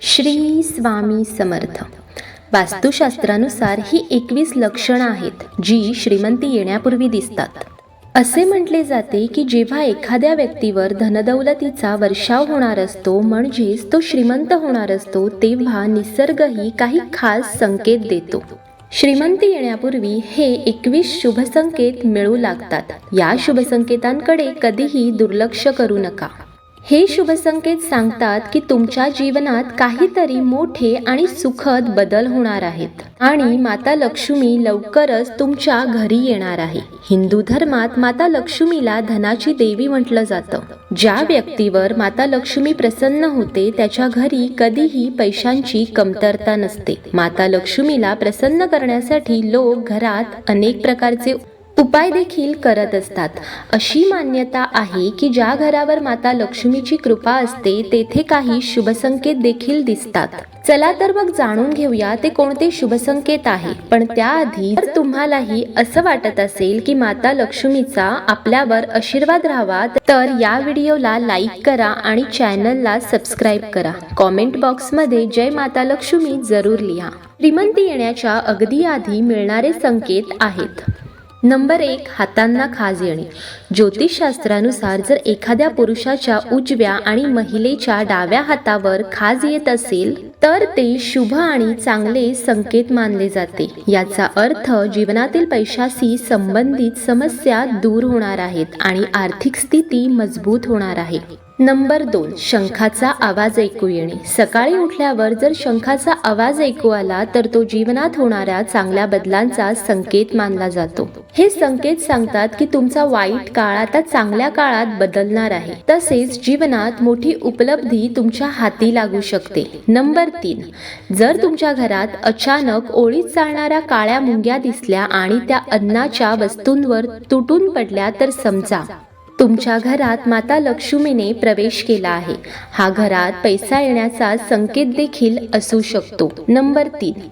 श्री स्वामी समर्थ. वास्तुशास्त्रानुसार ही एकवीस लक्षणं आहेत जी श्रीमंती येण्यापूर्वी दिसतात. असे म्हटले जाते की जेव्हा एखाद्या व्यक्तीवर धनदौलतीचा वर्षाव होणार असतो म्हणजेच तो श्रीमंत होणार असतो तेव्हा निसर्गही काही खास संकेत देतो. श्रीमंती येण्यापूर्वी हे एकवीस शुभसंकेत मिळू लागतात. या शुभसंकेतांकडे कधीही दुर्लक्ष करू नका. हे शुभ संकेत सांगतात की तुमच्या जीवनात काहीतरी मोठे आणि सुखद बदल होणार आहेत. आणि माता लक्ष्मी लवकरच तुमच्या घरी येणार आहे. हिंदू धर्मात माता लक्ष्मीला धनाची देवी म्हटलं जातं. ज्या व्यक्तीवर माता लक्ष्मी प्रसन्न होते त्याच्या घरी कधीही पैशांची कमतरता नसते. माता लक्ष्मीला प्रसन्न करण्यासाठी लोक घरात अनेक प्रकारचे उपाय देखील करत असतात. अशी मान्यता आहे की ज्या घरावर माता लक्ष्मीची कृपा असते तेथे काही शुभसंकेत देखील दिसतात. चला तर मग जाणून घेऊया ते कोणते शुभसंकेत आहे. पण त्याआधी जर तुम्हालाही असं वाटत असेल की माता लक्ष्मीचा आपल्यावर आशीर्वाद राहावा तर या व्हिडिओला लाईक करा आणि चॅनलला सबस्क्राईब करा. कॉमेंट बॉक्समध्ये जय माता लक्ष्मी जरूर लिहा. श्रीमंती येण्याच्या अगदी आधी मिळणारे संकेत आहेत. नंबर एक हातांना खाज येणे. ज्योतिषशास्त्रानुसार जर एखाद्या पुरुषाच्या उजव्या आणि महिलेच्या डाव्या हातावर खाज येत असेल तर ते शुभ आणि चांगले संकेत मानले जाते. याचा अर्थ जीवनातील पैशाशी संबंधित समस्या दूर होणार आहेत आणि आर्थिक स्थिती मजबूत होणार आहे. नंबर दोन शंखाचा आवाज ऐकू येणे. सकाळी उठल्यावर जर शंखाचा आवाज ऐकू आला तर तो जीवनात होणाऱ्या चांगल्या बदलांचा संकेत मानला जातो. हे संकेत सांगतात की तुमचा वाईट काळ आता चांगल्या काळात बदलणार आहे. तसेच जीवनात मोठी उपलब्धी तुमच्या हाती लागू शकते. नंबर तीन जर तुमच्या घरात अचानक ओळीत चालणाऱ्या काळ्या मुंग्या दिसल्या आणि त्या अन्नाच्या वस्तूंवर तुटून पडल्या तर समजा. तुमच्या घरात माता लक्ष्मीने प्रवेश केला आहे. हा घरात पैसा येण्याचा संकेत देखील असू शकतो. नंबर तीन.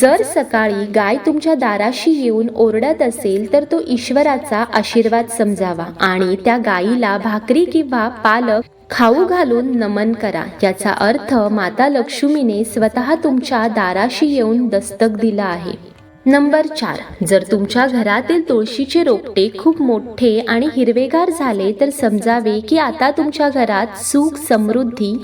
जर सकाळी गाय तुमच्या दाराशी येऊन ओरडत असेल तर तो ईश्वराचा आशीर्वाद समजावा आणि त्या गायीला भाकरी किंवा पालक खाऊ घालून नमन करा. याचा अर्थ माता लक्ष्मीने स्वतः तुमच्या दाराशी येऊन दस्तक दिला आहे. नंबर चार. जर तुमच्या घरातील तुळशीचे रोपटे खूप मोठे आणि हिरवेगार झाले तर समजावे की आता तुमच्या घरात सुख समृद्धी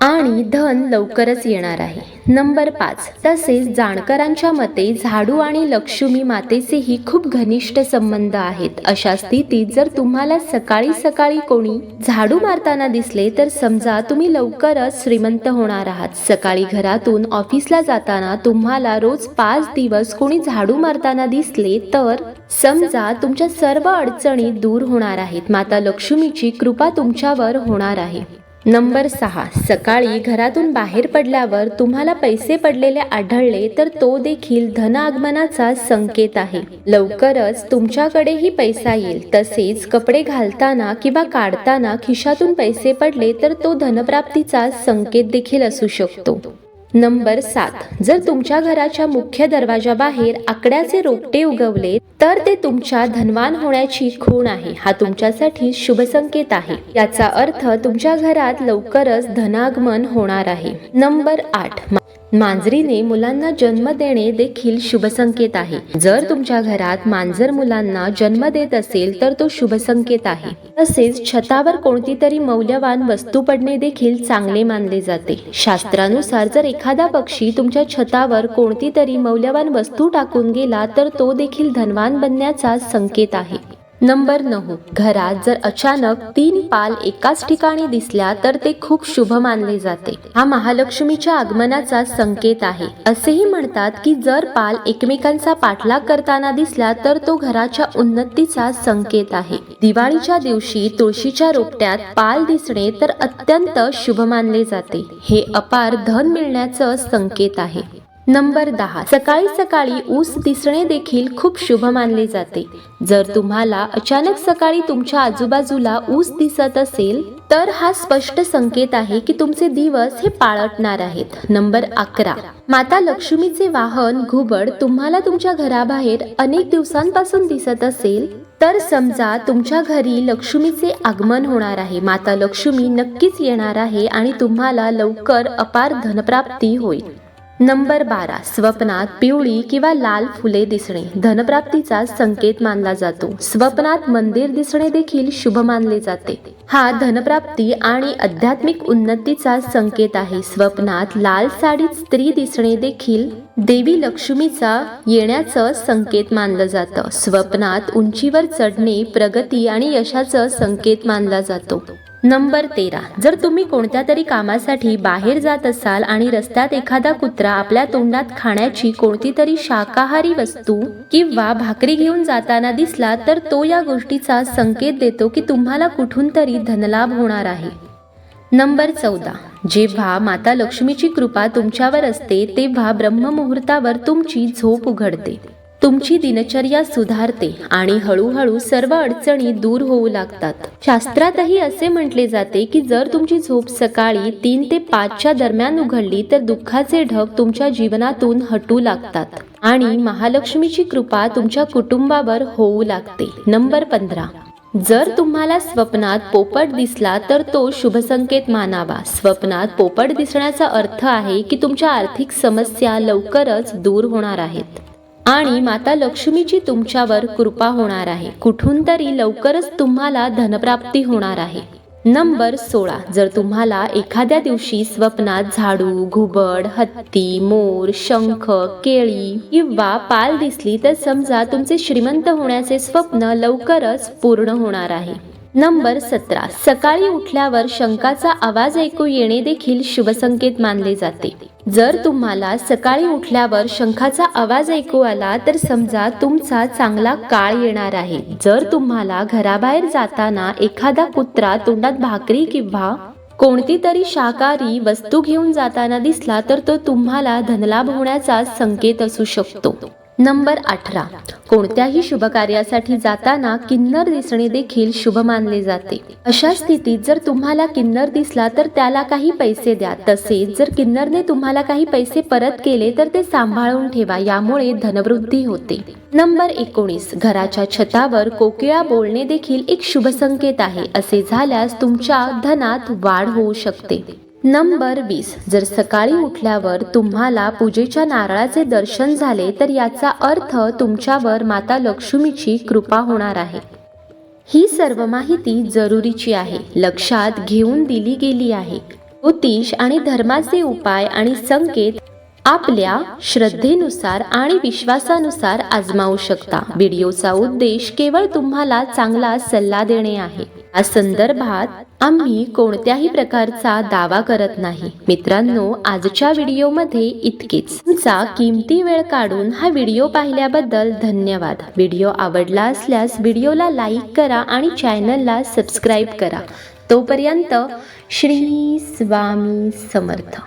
आणि धन लवकरच येणार आहे. नंबर पाच. तसेच जाणकारांच्या मते झाडू आणि लक्ष्मी मातेचेही खूप घनिष्ठ संबंध आहेत. अशा स्थितीत जर तुम्हाला सकाळी सकाळी कोणी झाडू मारताना दिसले तर समजा तुम्ही लवकरच श्रीमंत होणार आहात. सकाळी घरातून ऑफिसला जाताना तुम्हाला रोज पाच दिवस कोणी झाडू मारताना दिसले तर समजा तुमच्या सर्व अडचणी दूर होणार आहेत. माता लक्ष्मीची कृपा तुमच्यावर होणार आहे. नंबर सहा सकाळी घरातून बाहेर पडल्यावर तुम्हाला पैसे पडलेले आढळले तर तो देखील धन आगमनाचा संकेत आहे. लवकरच तुमच्याकडेही पैसा येईल. तसेच कपडे घालताना किंवा काढताना खिशातून पैसे पडले तर तो धनप्राप्तीचा संकेत देखील असू शकतो. नंबर सात. जर तुमच्या घराच्या मुख्य दरवाजाबाहेर आकड्याचे रोपटे उगवले तर ते तुमच्या धनवान होण्याची खूण आहे. हा तुमच्यासाठी शुभ संकेत आहे. याचा अर्थ तुमच्या घरात लवकरच धनागमन होणार आहे. नंबर आठ. मांजरीने मुलांना जन्म देणे देखील शुभसंकेत आहे. जर तुमच्या घरात मांजर मुलांना जन्म देत असेल तर तो शुभसंकेत आहे. तसेच छतावर कोणती तरी मौल्यवान वस्तू पडणे देखील चांगले मानले जाते. शास्त्रानुसार जर एखादा पक्षी तुमच्या छतावर कोणती तरी मौल्यवान वस्तू टाकून गेला तर तो देखील धनवान बनण्याचा संकेत आहे. नंबर नऊ. घरात जर अचानक तीन पाल एकाच ठिकाणी दिसल्या तर ते खूप शुभ मानले जाते. हा महालक्ष्मीच्या आगमनाचा संकेत आहे. असेही म्हणतात की जर पाल एकमेकांचा पाठलाग करताना दिसला तर तो घराच्या उन्नतीचा संकेत आहे. दिवाळीच्या दिवशी तुळशीच्या रोपट्यात पाल दिसणे तर अत्यंत शुभ मानले जाते. हे अपार धन मिळण्याचं संकेत आहे. नंबर दहा. सकाळी सकाळी ऊस दिसणे देखील खूप शुभ मानले जाते. जर तुम्हाला अचानक सकाळी तुमच्या आजूबाजूला ऊस दिसत असेल तर हा स्पष्ट संकेत आहे की तुमचे दिवस हे पाळटणार आहेत. नंबर अकरा. माता लक्ष्मीचे वाहन घुबड तुम्हाला तुमच्या घराबाहेर अनेक दिवसांपासून दिसत असेल तर समजा तुमच्या घरी लक्ष्मीचे आगमन होणार आहे. माता लक्ष्मी नक्कीच येणार आहे आणि तुम्हाला लवकर अपार धनप्राप्ती होईल. नंबर बारा स्वप्नात पिवळी किंवा लाल फुले दिसणे. धनप्राप्तीचा संकेत मानला जातो. स्वप्नात मंदिर दिसणे देखील शुभ मानले जाते. हा धनप्राप्ती आणि आध्यात्मिक उन्नतीचा संकेत आहे. स्वप्नात लाल साडीत स्त्री दिसणे देखील देवी लक्ष्मीचा येण्याचं संकेत मानलं जातं. स्वप्नात उंचीवर चढणे प्रगती आणि यशाचं संकेत मानला जातो. नंबर तेरा. जर तुम्ही कोणत्या तरी कामासाठी बाहेर जात असाल आणि रस्त्यात एखादा कुत्रा आपल्या तोंडात खाण्याची कोणती तरी शाकाहारी वस्तू किंवा भाकरी घेऊन जाताना दिसला तर तो या गोष्टीचा संकेत देतो की तुम्हाला कुठून तरी धनलाभ होणार आहे. नंबर चौदा. जेव्हा माता लक्ष्मीची कृपा तुमच्यावर असते तेव्हा ब्रह्ममुहूर्तावर तुमची झोप उघडते. तुमची दिनचर्या सुधारते आणि हळूहळू सर्व अडचणी दूर होऊ लागतात. शास्त्रातही असे म्हटले जाते की जर तुमची झोप सकाळी तीन ते पाचच्या दरम्यान उघडली तर दुःखाचे ढग तुमच्या जीवनातून हटू लागतात आणि महालक्ष्मीची कृपा तुमच्या कुटुंबावर होऊ लागते. नंबर पंधरा. जर तुम्हाला स्वप्नात पोपट दिसला तर तो शुभसंकेत मानावा. स्वप्नात पोपट दिसण्याचा अर्थ आहे की तुमच्या आर्थिक समस्या लवकरच दूर होणार आहेत. आणि माता लक्ष्मीची तुमच्यावर कृपा होणार आहे. कुठून तरी लवकरच तुम्हाला धनप्राप्ती होणार आहे. नंबर सोळा. जर तुम्हाला एखाद्या दिवशी स्वप्नात झाडू घुबड हत्ती मोर शंख केळी किंवा पाल दिसली तर समजा तुमचे श्रीमंत होण्याचे स्वप्न लवकरच पूर्ण होणार आहे. नंबर सतरा. सकाळी उठल्यावर शंकाचा आवाज ऐकू येणे देखील शुभसंकेत मानले जाते. जर तुम्हाला सकाळी उठल्यावर शंखाचा आवाज ऐकू आला तर समजा तुमचा चांगला काळ येणार आहे. जर तुम्हाला घराबाहेर जाताना एखादा कुत्रा तोंडात भाकरी किंवा कोणती तरी शाकाहारी वस्तू घेऊन जाताना दिसला तर तो तुम्हाला धनलाभ होण्याचा संकेत असू शकतो. नंबर अठरा. कोणत्याही शुभ कार्यासाठी जाताना किन्नर दिसणे देखील शुभ मानले जाते. अशा स्थितीत जर तुम्हाला किन्नर दिसला तर त्याला काही पैसे द्या. तसेच जर किन्नरने तुम्हाला काही पैसे परत केले तर ते सांभाळून ठेवा. यामुळे धनवृद्धी होते. नंबर एकोणीस. घराच्या छतावर कोकिळा बोलणे देखील एक शुभ संकेत आहे. असे झाल्यास तुमच्या धनात वाढ होऊ शकते. नंबर वीस. जर सकाळी उठल्यावर तुम्हाला पूजेच्या नारळाचे दर्शन झाले तर याचा अर्थ तुमच्यावर माता लक्ष्मीची कृपा होणार आहे. ही सर्व माहिती जरुरीची आहे. लक्षात घेऊन दिली गेली आहे. ज्योतिष आणि धर्माचे उपाय आणि संकेत आपल्या श्रद्धेनुसार आणि विश्वासानुसार आजमावू शकता. व्हिडिओचा उद्देश केवळ तुम्हाला चांगला सल्ला देणे आहे. या संदर्भात आम्ही कोणत्याही प्रकारचा दावा करत नाही. मित्रांनो आजच्या व्हिडिओमध्ये इतकेच. तुमचा किमती वेळ काढून हा व्हिडिओ पाहिल्याबद्दल धन्यवाद. व्हिडिओ आवडला असल्यास व्हिडिओला लाईक करा आणि चॅनलला सबस्क्राईब करा. तोपर्यंत श्री स्वामी समर्थ.